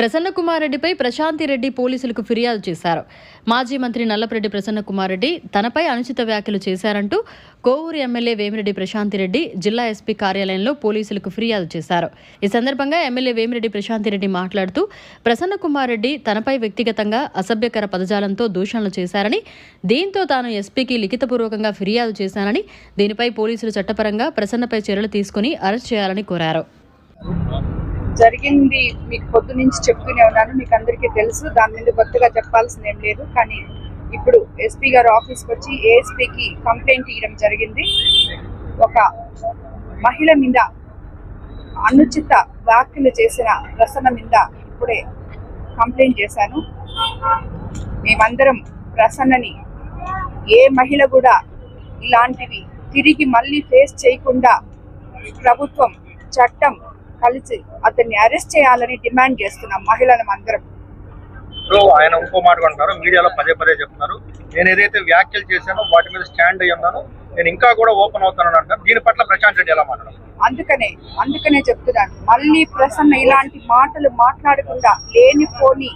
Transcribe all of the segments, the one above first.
ప్రసన్న కుమార్ రెడ్డిపై ప్రశాంతి రెడ్డి పోలీసులకు ఫిర్యాదు చేశారు. మాజీ మంత్రి నల్లపరెడ్డి ప్రసన్న రెడ్డి తనపై అనుచిత వ్యాఖ్యలు చేశారంటూ కోవూరు ఎమ్మెల్యే వేమిరెడ్డి ప్రశాంతి రెడ్డి జిల్లా ఎస్పీ కార్యాలయంలో పోలీసులకు ఫిర్యాదు చేశారు. ఈ సందర్భంగా ఎమ్మెల్యే వేమిరెడ్డి ప్రశాంతి రెడ్డి మాట్లాడుతూ ప్రసన్న రెడ్డి తనపై వ్యక్తిగతంగా అసభ్యకర పదజాలంతో దూషణలు చేశారని దీంతో తాను ఎస్పీకి లిఖితపూర్వకంగా ఫిర్యాదు చేశానని దీనిపై పోలీసులు చట్టపరంగా ప్రసన్నపై చర్యలు తీసుకుని అరెస్ట్ చేయాలని కోరారు. జరిగింది మీకు పొద్దు నుంచి చెప్తూనే ఉన్నాను మీకు అందరికీ తెలుసు. దాని మీద కొత్తగా చెప్పాల్సింది ఏం లేదు. కానీ ఇప్పుడు ఎస్పీ గారు ఆఫీస్కి వచ్చి ఏఎస్పీకి కంప్లైంట్ ఇవ్వడం జరిగింది. ఒక మహిళ మీద అనుచిత వ్యాఖ్యలు చేసిన ప్రసన్న మీద ఇప్పుడే కంప్లైంట్ చేశాను. మేమందరం ప్రసన్నని ఏ మహిళ కూడా ఇలాంటివి తిరిగి మళ్ళీ ఫేస్ చేయకుండా ప్రభుత్వం చట్టం కలిసి అతన్ని అరెస్ట్ చేయాలని డిమాండ్ చేస్తున్నాం మహిళలం అందరం. ఇప్పుడు ఆయన ఇంకో మాట అంటారు మీడియాలో పదే పదే చెప్తున్నారు. నేను ఏదైతే వ్యాఖ్యలు చేశానో వాటి మీద స్టాండ్ అయ్యి ఉన్నాను. నేను ఇంకా కూడా ఓపెన్ అవుతానని అంటారు దీని పట్ల ప్రశాంత్ రెడ్డి ఎలా మాట్లాడారు? అందుకనే అందుకనే చెప్తున్నాను. మళ్ళీ ప్రసన్న ఇలాంటి మాటలు మాట్లాడకుండా లేనిపోని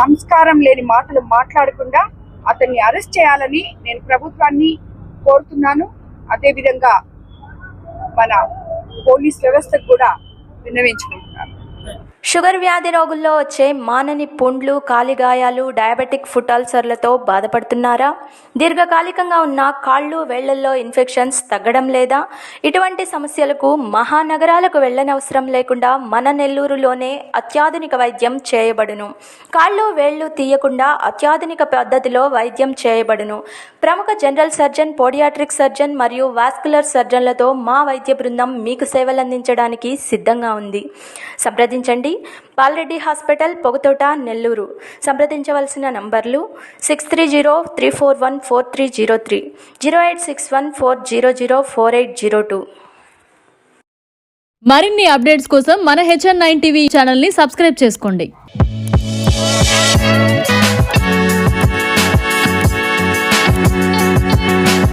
సంస్కారం లేని మాటలు మాట్లాడకుండా అతన్ని అరెస్ట్ చేయాలని నేను ప్రభుత్వాన్ని కోరుతున్నాను. అదేవిధంగా మన పోలీస్ వ్యవస్థకు కూడా విన్నవించుకుంటున్నాను షుగర్ వ్యాధి రోగుల్లో వచ్చే మానని పుండ్లు కాలిగాయాలు డయాబెటిక్ ఫుట్ అల్సర్లతో బాధపడుతున్నారా? దీర్ఘకాలికంగా ఉన్న కాళ్ళు వేళ్ళల్లో ఇన్ఫెక్షన్స్ తగ్గడం లేదా? ఇటువంటి సమస్యలకు మహానగరాలకు వెళ్ళనవసరం లేకుండా మన నెల్లూరులోనే అత్యాధునిక వైద్యం చేయబడును. కాళ్ళు వేళ్ళు తీయకుండా అత్యాధునిక పద్ధతిలో వైద్యం చేయబడును. ప్రముఖ జనరల్ సర్జన్ పోడియాట్రిక్ సర్జన్ మరియు వాస్కులర్ సర్జన్లతో మా వైద్య బృందం మీకు సేవలందించడానికి సిద్ధంగా ఉంది. సంప్రదించండి. పాల్రెడ్డి హాస్పిటల్ పొగతోట నెల్లూరు. సంప్రదించవలసిన నంబర్లు six three zero three four one four three zero three zero eight six one four zero zero four eight zero two. మరిన్ని అప్డేట్స్ కోసం మన హెచ్ఎన్ నైన్ టీవీ ఛానల్ని సబ్స్క్రైబ్ చేసుకోండి.